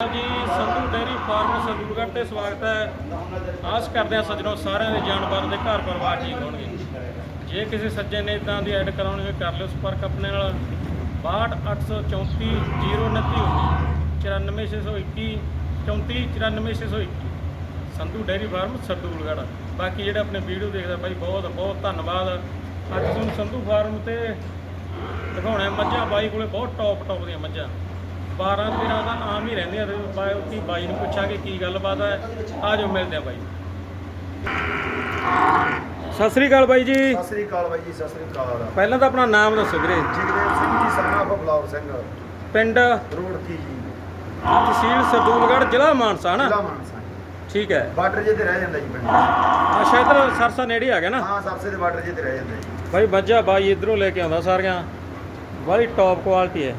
ਜੀ, Sandhu dairy farm ਸੰਦੂਗੜ੍ਹ ਤੇ ਸਵਾਗਤ ਹੈ। ਆਸ ਕਰਦੇ ਹਾਂ ਸੱਜਣੋ ਸਾਰਿਆਂ ਦੇ ਜਾਨਵਰ ਦੇ ਘਰ ਪਰਿਵਾਰ ਠੀਕ ਹੋਣਗੇ। ਜੇ ਕਿਸੇ ਸੱਜਣ ਨੇ ਇਦਾਂ ਦੀ ਐਡ ਕਰਾਉਣੀ ਹੋਵੇ, ਕਰ ਲਿਓ ਸੰਪਰਕ ਆਪਣੇ ਨਾਲ। 62834 029 94621 3494621 ਸੰਧੂ ਡੇਅਰੀ ਫਾਰਮ ਸੰਦੂਗੜ੍ਹ ਬਾਕੀ ਜਿਹੜੇ ਆਪਣੇ ਵੀਡੀਓ ਦੇਖਦਾ ਬਾਈ ਬਹੁਤ ਬਹੁਤ ਧੰਨਵਾਦ। ਅੱਜ ਤੁਹਾਨੂੰ ਸੰਧੂ ਫਾਰਮ ਤੇ ਦਿਖਾਉਣਾ ਮੱਝਾਂ, ਬਾਈ ਕੋਲੇ ਬਹੁਤ ਟੌਪ ਟੌਪ ਦੀਆਂ ਮੱਝਾਂ। 12 13 ਤਾਂ ਆਮ ਹੀ ਰਹਿੰਦੀਆਂ ਤੇ ਬਾਈ ਕੀ ਬਾਈ ਨੂੰ ਪੁੱਛਾਂਗੇ ਕੀ ਗੱਲਬਾਤ ਹੈ। ਆ ਜਾਓ ਮਿਲਦੇ ਆ ਬਾਈ। ਸਤਿ ਸ੍ਰੀ ਅਕਾਲ ਬਾਈ ਜੀ। ਸਤਿ ਸ੍ਰੀ ਅਕਾਲ ਬਾਈ ਜੀ ਸਤਿ ਸ੍ਰੀ ਅਕਾਲ। ਪਹਿਲਾਂ ਤਾਂ ਆਪਣਾ ਨਾਮ ਦੱਸੋ ਵੀਰੇ। ਜਗਦੇਵ ਸਿੰਘ ਜੀ ਸਰਨਾ ਬਬਲੌਰ ਸਿੰਘ। ਪਿੰਡ? ਰੋਡ ਕੀ ਜੀ। ਤਹਿਸੀਲ ਸਰਦੂਲਗੜ੍ਹ ਜ਼ਿਲ੍ਹਾ ਮਾਨਸਾ ਨਾ? ਜ਼ਿਲ੍ਹਾ ਮਾਨਸਾ ਠੀਕ ਹੈ। ਬਾਰਡਰ ਜੇ ਤੇ ਰਹਿ ਜਾਂਦਾ ਜੀ ਪਿੰਡ। ਅੱਛਾ ਇਧਰ ਸਰਸਾ ਨੇੜੇ ਆ ਗਿਆ ਨਾ? ਹਾਂ ਸਰਸੇ ਦੇ ਬਾਰਡਰ ਜੇ ਤੇ ਰਹਿ ਜਾਂਦਾ ਜੀ। ਬਾਈ ਮੱਝਾਂ ਬਾਈ ਇਧਰੋਂ ਲੈ ਕੇ ਆਉਂਦਾ ਸਾਰੀਆਂ। ਬੜੀ ਟੌਪ ਕੁਆਲਿਟੀ ਹੈ।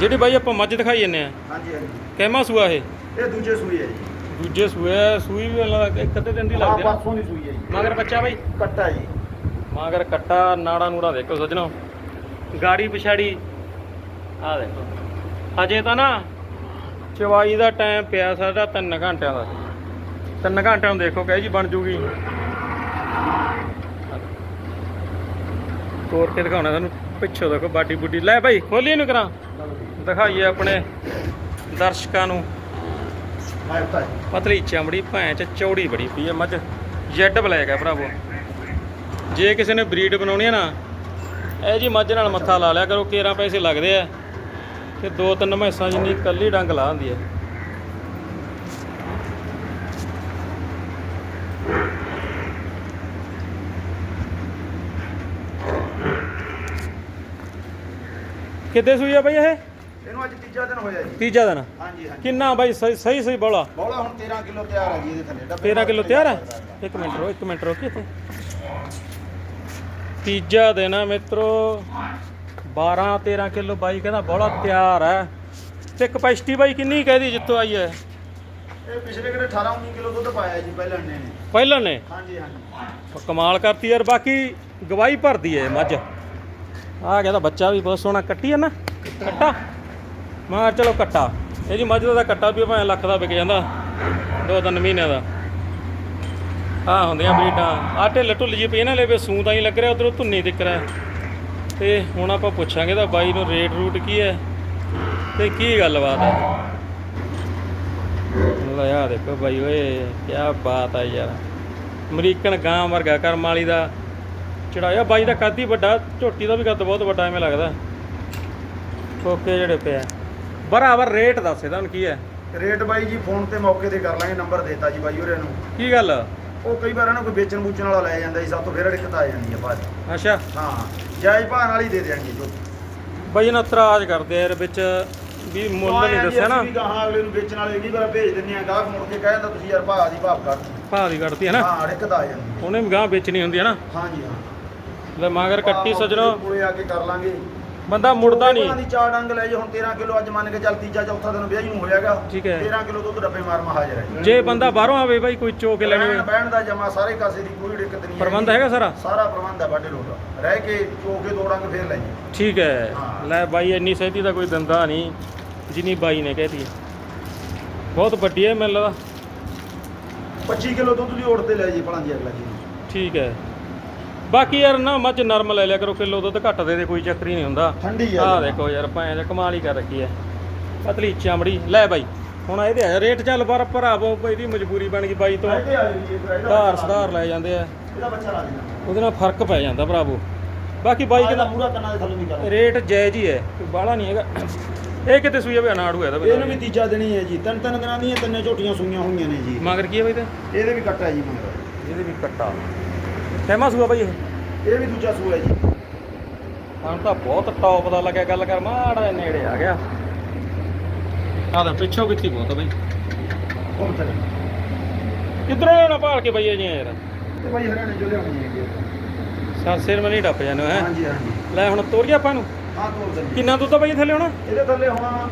ਜਿਹੜੀ ਬਾਈ ਆਪਾਂ ਮੱਝ ਦਿਖਾਈ ਜੰਨੇ ਆ। ਹਾਂਜੀ ਹਾਂਜੀ। ਕਹਿਮਾ ਸੂਆ ਇਹ? ਇਹ ਦੂਜੇ ਸੂਈ ਹੈ ਜੀ। ਦੂਜੇ ਸੂਏ ਆ, ਸੂਈ ਵੀ ਲੱਗ ਇੱਕ ਅੱਧੇ ਦਿਨ ਦੀ ਲੱਗਦੀ ਆ। ਪਰਸੋਂ ਦੀ ਸੂਈ ਹੈ ਜੀ। ਮਗਰ ਬੱਚਾ ਬਾਈ? ਕੱਟਾ ਜੀ। ਮਗਰ ਕੱਟਾ ਨਾੜਾ ਨੂੜਾ ਦੇਖੋ ਸੱਜਣੋ। ਗਾੜੀ ਪਿਛਾੜੀ ਆ ਦੇਖੋ। ਅਜੇ ਤਾਂ ਨਾ ਚਵਾਈ ਦਾ ਟਾਈਮ ਪਿਆ ਸਾਡਾ 3 ਘੰਟਿਆਂ ਦਾ। 3 ਘੰਟਿਆਂ ਨੂੰ ਦੇਖੋ ਕਹੇ ਜੀ ਬਣ ਜੂਗੀ। ਤੋੜ ਕੇ ਦਿਖਾਉਣਾ ਤੁਹਾਨੂੰ। ਪਿੱਛੋਂ ਦੇਖੋ ਬਾਡੀ ਬੁੱਡੀ ਲੈ ਭਾਈ ਖੋਲੀ ਇਹਨੂੰ ਕਰਾਂ। ਦਿਖਾਈਏ ਆਪਣੇ ਦਰਸ਼ਕਾਂ ਨੂੰ। ਪਤਲੀ ਚਮੜੀ ਭੈਂ ਚ ਚੌੜੀ ਬੜੀ ਪਈ ਹੈ ਮੱਝ। ਜੈਡ ਬਲੈਕ ਹੈ ਭਰਾਵੋ। ਜੇ ਕਿਸੇ ਨੇ ਬਰੀਡ ਬਣਾਉਣੀ ਹੈ ਨਾ, ਇਹ ਜੀ ਮੱਝ ਨਾਲ ਮੱਥਾ ਲਾ ਲਿਆ ਕਰੋ, ਕੇਰਾਂ ਪੈਸੇ ਲੱਗਦੇ ਆ। ਤੇ ਦੋ ਤਿੰਨ ਮੈਸਾਂ ਜਿੰਨੀ ਕੱਲੀ ਡੰਗ ਲਾ ਹੁੰਦੀ ਹੈ ਕਿੱਦੇ ਸੂਈ ਆ ਬਈ ਇਹ? ਇਹਨੂੰ ਅੱਜ ਤੀਜਾ ਦਿਨ ਹੋਇਆ ਜੀ। ਤੀਜਾ ਦਿਨ। ਹਾਂਜੀ ਹਾਂਜੀ। ਕਿੰਨਾ ਬਾਈ ਸਹੀ ਸਹੀ ਸਹੀ ਬੋਲਾ? ਬੋਲਾ ਹੁਣ 13 ਕਿਲੋ ਤਿਆਰ ਹੈ ਜੀ ਇਹਦੇ ਥੱਲੇ ਡੱਬੇ 13 ਕਿਲੋ ਤਿਆਰ ਹੈ ਇੱਕ ਮਿੰਟ ਰੋ ਇੱਕ ਮਿੰਟ ਰੋਕੀ ਇੱਥੇ। ਤੀਜਾ ਦਿਨ ਆ ਮਿੱਤਰੋ। 12 13 ਕਿਲੋ ਬਾਈ ਕਹਿੰਦਾ ਬੋਲਾ ਤਿਆਰ ਹੈ ਤੇ ਕਪੈਸਿਟੀ ਬਾਈ ਕਿੰਨੀ ਕਹਦੀ ਜਿੱਥੋਂ ਆਈ ਹੈ? ਇਹ ਪਿਛਲੇ ਕਿਹੜੇ 18 19 ਕਿਲੋ ਦੁੱਧ ਪਾਇਆ ਜੀ ਪਹਿਲਾਂ ਨੇ ਪਹਿਲਾਂ ਨੇ? ਹਾਂਜੀ ਹਾਂਜੀ। ਕਮਾਲ ਕਰਤੀ ਯਾਰ ਬਾਕੀ ਗਵਾਹੀ ਭਰਦੀ ਹੈ ਮੱਝ। ਆ ਗਿਆ ਤਾਂ ਬੱਚਾ ਵੀ ਬਹੁਤ ਸੋਹਣਾ, ਕੱਟੀ ਆ ਨਾ? ਕੱਟਾ? ਮੈਂ ਕਿਹਾ ਚਲੋ ਕੱਟਾ। ਇਹ ਜੀ ਮੱਝ ਦਾ ਕੱਟਾ ਵੀ ਭਾਵੇਂ ਲੱਖ ਦਾ ਵਿਕ ਜਾਂਦਾ। ਦੋ ਤਿੰਨ ਮਹੀਨਿਆਂ ਦਾ। ਆ ਹੁੰਦੀਆਂ ਬਰੀਡਾਂ। ਆ ਢਿੱਲ ਢੁੱਲ ਜੀ ਪਈ ਨਾ ਲੈ ਵੀ ਸੂੰ ਤਾਂ ਹੀ ਲੱਗ ਰਿਹਾ, ਉਧਰੋਂ ਧੁੰਨੀ ਦਿਖ ਰਿਹਾ। ਤੇ ਹੁਣ ਆਪਾਂ ਪੁੱਛਾਂਗੇ ਤਾਂ ਬਾਈ ਨੂੰ ਰੇਟ ਰੂਟ ਕੀ ਹੈ? ਤੇ ਕੀ ਗੱਲਬਾਤ ਹੈ? ਲੈ ਆ ਦੇਖੋ ਬਾਈ ਓਏ ਕੀ ਬਾਤ ਆ ਯਾਰ। ਅਮਰੀਕਨ ਗਾਂ ਵਰਗਾ ਕਰਮ ਵਾਲੀ ਦਾ ਚੜਾਇਆ। ਬਾਈ ਦਾ ਕੱਦ ਹੀ ਵੱਡਾ ਝੋਟੀ ਦਾ ਵੀ ਕੱਦ ਬਹੁਤ ਵੱਡਾ ਐਵੇਂ ਲੱਗਦਾ। ਕੋਕੇ ਜਿਹੜੇ ਪਿਆ ਬਰਾਬਰ ਰੇਟ ਦੱਸ ਇਹਦਾ ਹੁਣ ਕੀ ਹੈ? ਰੇਟ ਬਾਈ ਜੀ ਫੋਨ ਤੇ ਮੌਕੇ ਤੇ ਕਰ ਲਾਂਗੇ ਨੰਬਰ ਦੇਤਾ ਜੀ ਬਾਈ ਹੋਰਾਂ ਨੂੰ। ਕੀ ਗੱਲ? ਉਹ ਕਈ ਵਾਰ ਇਹਨਾਂ ਕੋਈ ਵੇਚਣ ਬੂਚਣ ਵਾਲਾ ਲੈ ਜਾਂਦਾ ਜੀ ਸਭ ਤੋਂ ਫਿਰ ਦਿੱਕਤ ਆ ਜਾਂਦੀ ਹੈ ਬਾਅਦ। ਅੱਛਾ। ਹਾਂ ਜਾਇਜ਼ ਭਾਅ ਨਾਲ ਹੀ ਦੇ ਦੇਣਗੇ ਜੋ ਬਾਈ ਇਹਨਾਂ ਇਤਰਾਜ਼ ਕਰਦੇ ਆ ਯਾਰ ਵਿੱਚ ਵੀ ਮੁੱਲ ਨਹੀਂ ਦੱਸਿਆ ਨਾ। ਅਸੀਂ ਗਾਹਾਂ ਅਗਲੇ ਨੂੰ ਵੇਚਣ ਵਾਲੇ ਕਈ ਵਾਰ ਭੇਜ ਦਿੰਦੇ ਆ ਗਾਹਕ ਮੁੜ ਕੇ ਕਹਿੰਦਾ ਤੁਸੀਂ ਯਾਰ ਭਾਅ ਦੀ ਭਾਅ ਕਰ ਭਾਅ ਦੀ ਕੱਢਤੀ ਹੈ ਨਾ। ਹਾਂ ਦਿੱਕਤ ਆ ਜਾਂਦੀ ਉਹਨੇ ਵੀ ਗਾਂ ਵੇਚਣੀ ਹੁੰਦੀ ਹੈ ਨਾ। ਹਾਂਜੀ ਹਾਂ। ਲੈ ਮਗਰ ਕੱਟੀ ਸਜਣੋ। ਕੋਲੇ ਆ ਕੇ ਕਰ ਲਾਂਗੇ। ਬੰਦਾ ਮੁੜਦਾ ਉਹਨਾਂ ਨਹੀਂ। ਦੀ ਚਾਰ ਡੰਗ ਲੈ ਜੇ ਹੁਣ 13 ਕਿਲੋ ਅੱਜ ਮੰਨ ਕੇ ਚੱਲ ਤੀਜਾ ਚੌਥਾ ਦਿਨ ਵਿਆਹ ਨੂੰ ਹੋਇਆਗਾ। ਠੀਕ ਹੈ। 13 ਕਿਲੋ ਦੁੱਧ ਡੱਬੇ ਮਾਰ ਮਾ ਹਾਜ਼ਰ ਹੈ ਜੇ ਬੰਦਾ ਬਾਹਰੋਂ ਆਵੇ ਬਾਈ ਕੋਈ ਚੋ ਕੇ ਲੈਣੀ ਬਹਿਣ ਦਾ ਜਮਾ ਸਾਰੇ ਕਾਸੇ ਦੀ ਕੋਈ ਦਿੱਕਤ ਨਹੀਂ ਪ੍ਰਬੰਧ ਹੈਗਾ। ਸਾਰਾ? ਸਾਰਾ ਪ੍ਰਬੰਧ ਹੈ ਬਾਡੇ ਲੋਟ ਰਹਿ ਕੇ ਚੋ ਕੇ ਦੋ ਡੰਗ ਫੇਰ ਲੈ ਜੀ ਠੀਕ ਹੈ। ਲੈ ਬਾਈ ਇੰਨੀ ਸਹਿਤੀ ਦਾ ਕੋਈ ਦੰਦਾ ਨਹੀਂ ਜਿੰਨੀ ਬਾਈ ਨੇ ਕਹਿਤੀ ਬਹੁਤ ਵੱਡੀ ਹੈ ਮੈਨੂੰ ਲੱਗਦਾ। 25 ਕਿਲੋ ਦੁੱਧ ਦੀ ਓੜ ਤੇ ਲੈ ਜੀ ਭਲਾਂ ਜੀ ਅਗਲਾ ਜੀ। ਠੀਕ ਹੈ। ਬਾਕੀ ਯਾਰ ਨਾ ਮੱਝ ਨਰਮ ਲੈ ਲਿਆ ਕਰੋ ਕਿਲੋ ਦੁੱਧ ਘੱਟ ਦੇ ਦੇ ਕੋਈ ਚੱਕਰ ਹੀ ਨਹੀਂ ਹੁੰਦਾ। ਠੰਡੀ ਆ ਆਹ ਦੇਖੋ ਯਾਰ ਭਾਂ ਜਾਂ ਕਮਾਲ ਹੀ ਕਰ ਰੱਖੀ ਹੈ ਪਤਲੀ ਚਮੜੀ ਲੈ ਬਾਈ ਹੁਣ ਇਹਦੇ ਆ ਰੇਟ ਚੱਲ ਪਰ ਭਰਾਵੋ ਇਹਦੀ ਮਜਬੂਰੀ ਬਣ ਗਈ ਬਾਈ ਤੋਂ। ਇਹਦੇ ਆ ਜੀ ਇਹਦਾ ਧਾਰ ਸੁਧਾਰ ਲੈ ਜਾਂਦੇ ਆ। ਇਹਦਾ ਬੱਚਾ ਲਾ ਦੇਣਾ। ਉਹਦੇ ਨਾਲ ਫ਼ਰਕ ਪੈ ਜਾਂਦਾ ਭਰਾਵੋ। ਬਾਕੀ ਬਾਈ ਇਹਦਾ ਮੂਰਾ ਕੰਨਾਂ ਦੇ ਥੱਲੇ ਵੀ ਕਰ ਰੇਟ ਜਾਇਜ਼ ਹੀ ਹੈ ਕੋਈ ਬਾਹਲਾ ਨਹੀਂ ਹੈਗਾ। ਇਹ ਕਿਤੇ ਸੂਈ ਆ ਵੀ ਅਨਾੜੂ ਹੈ ਇਹਦਾ ਇਹਨੂੰ ਵੀ ਤੀਜਾ ਦਿਨ ਹੀ ਹੈ ਜੀ। ਤਿੰਨ ਤਿੰਨ ਦਿਨਾਂ ਦੀਆਂ ਤਿੰਨੇ ਝੋਟੀਆਂ ਸੂਈਆਂ ਹੋਈਆਂ ਨੇ ਜੀ। ਮਗਰ ਕੀ ਹੈ ਬਾਈ ਤੇ? ਇਹਦੇ ਵੀ ਕੱਟਾ ਜੀ ਮਗਰ। ਇਹਦੇ ਵੀ ਕੱਟਾ। ਕਹਿਮਾ ਸੂਆ ਬਾਈ ਇਹ? ਇਹ ਵੀ ਦੂਜਾ ਸੂਆ ਜੀ। ਹੁਣ ਤਾਂ ਬਹੁਤ ਟੌਪ ਦਾ ਲੱਗਿਆ ਗੱਲ ਕਰ ਮਾੜਾ ਨੇੜੇ ਆ ਗਿਆ। ਆਹ ਤਾਂ ਪਿੱਛੋਂ ਕਿੱਥੇ ਬਹੁਤ ਆ ਬਾਈ। ਕਿੱਧਰੋਂ ਲੈਣਾ ਭਾਲ ਕੇ ਬਈਏ ਜੀ ਯਾਰ? ਤੇ ਭਾਈ ਹਰਿਆਣੇ ਚੋਂ ਲਿਆਉਣੀ ਹੈ ਸਰ ਸਿਰ ਮਨੀ ਡੱਪ ਜਾਨੋ ਹੈ? ਹਾਂਜੀ ਹਾਂਜੀ। ਲੈ ਹੁਣ ਤੋਰੀਆ ਆਪਾਂ ਨੂੰ ਹਾਂ ਤੋੜ ਦਿੰਦੇ ਕਿੰਨਾ ਦੁੱਧ ਆ ਬਾਈ ਥੱਲੇ ਹੁਣ? ਇਹਦੇ ਥੱਲੇ ਹੁਣ